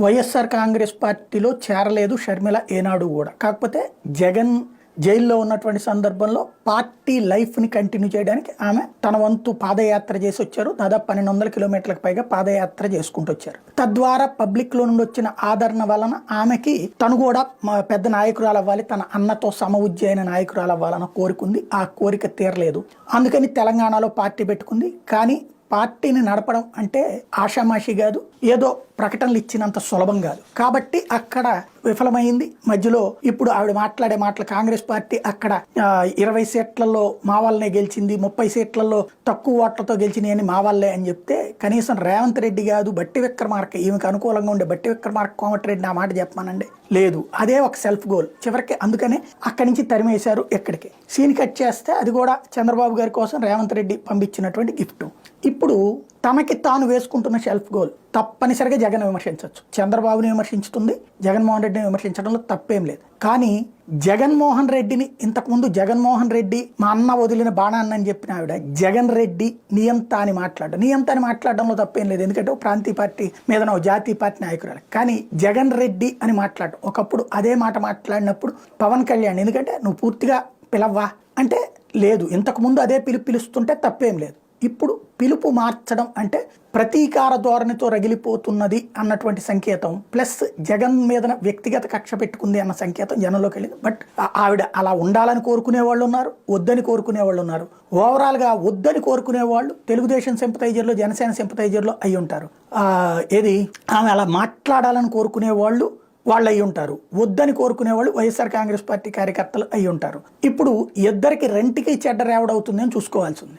వైఎస్ఆర్ కాంగ్రెస్ పార్టీలో చేరలేదు షర్మిల ఏనాడు కూడా. కాకపోతే జగన్ జైల్లో ఉన్నటువంటి సందర్భంలో పార్టీ లైఫ్ని కంటిన్యూ చేయడానికి ఆమె తన వంతు పాదయాత్ర చేసి వచ్చారు. దాదాపు పన్నెండు వందల కిలోమీటర్లకు పైగా పాదయాత్ర చేసుకుంటూ వచ్చారు. తద్వారా పబ్లిక్లో నుండి వచ్చిన ఆదరణ వలన ఆమెకి తను కూడా మా పెద్ద నాయకురాలు అవ్వాలి తన అన్నతో సమవుజ్జి అయిన నాయకురాలు అవ్వాలన్న కోరుకుంది ఆ కోరిక తీరలేదు. అందుకని తెలంగాణలో పార్టీ పెట్టుకుంది. కానీ పార్టీని నడపడం అంటే ఆషామాషి కాదు ఏదో ప్రకటనలు ఇచ్చినంత సులభం కాదు. కాబట్టి అక్కడ విఫలమైంది. మధ్యలో ఇప్పుడు ఆవిడ మాట్లాడే మాటలు కాంగ్రెస్ పార్టీ అక్కడ ఇరవై సీట్లలో మా వాళ్ళనే గెలిచింది ముప్పై సీట్లలో తక్కువ ఓట్లతో గెలిచినాయి అని మా వాళ్ళే అని చెప్తే కనీసం రేవంత్ రెడ్డి కాదు బట్టి విక్రమార్క ఈమెకు అనుకూలంగా ఉండే బట్టి విక్రమార్క కోమటిరెడ్డి ఆ మాట చెప్పమానండి. లేదు అదే ఒక సెల్ఫ్ గోల్ చివరికి అందుకనే అక్కడి నుంచి తరిమేశారు ఎక్కడికి సీన్ కట్ చేస్తే అది కూడా చంద్రబాబు గారి కోసం రేవంత్ రెడ్డి పంపించినటువంటి గిఫ్ట్ ఇప్పుడు తనకి తాను వేసుకుంటున్న సెల్ఫ్ గోల్ తప్పనిసరిగా జగన్ విమర్శించవచ్చు. చంద్రబాబుని విమర్శించుతుంది జగన్మోహన్ రెడ్డిని విమర్శించడంలో తప్పేం లేదు. కానీ జగన్మోహన్ రెడ్డిని ఇంతకుముందు జగన్మోహన్ రెడ్డి మా అన్న వదిలిన బాణాన్ని అని చెప్పిన ఆవిడ జగన్ రెడ్డి నియంత అని మాట్లాడడం. నియంత అని మాట్లాడడంలో తప్పేం లేదు. ఎందుకంటే ఒక ప్రాంతీయ పార్టీ మీద ఓ జాతీయ పార్టీ నాయకురాలు. కానీ జగన్ రెడ్డి అని మాట్లాడడం. ఒకప్పుడు అదే మాట మాట్లాడినప్పుడు పవన్ కళ్యాణ్ ఎందుకంటే నువ్వు పూర్తిగా పిలవ్వా? అంటే లేదు. ఇంతకుముందు అదే పిలుపు పిలుస్తుంటే తప్పేం లేదు. ఇప్పుడు పిలుపు మార్చడం అంటే ప్రతీకార ధోరణితో రగిలిపోతున్నది అన్నటువంటి సంకేతం. ప్లస్ జగన్ మీద వ్యక్తిగత కక్ష పెట్టుకుంది అన్న సంకేతం జనంలోకి వెళ్ళింది. బట్ ఆవిడ అలా ఉండాలని కోరుకునే వాళ్ళు ఉన్నారు వద్దని కోరుకునే వాళ్ళు ఉన్నారు. ఓవరాల్గా వద్దని కోరుకునే వాళ్ళు తెలుగుదేశం సింపతైజర్లు జనసేన సింపతైజర్లు అయి ఉంటారు. ఏది? ఆమె అలా మాట్లాడాలని కోరుకునే వాళ్ళు వాళ్ళు అయి ఉంటారు. వద్దని కోరుకునే వాళ్ళు వైఎస్ఆర్ కాంగ్రెస్ పార్టీ కార్యకర్తలు అయి ఉంటారు. ఇప్పుడు ఇద్దరికి రెంటికి చెడ్డ రేవడవుతుందని చూసుకోవాల్సింది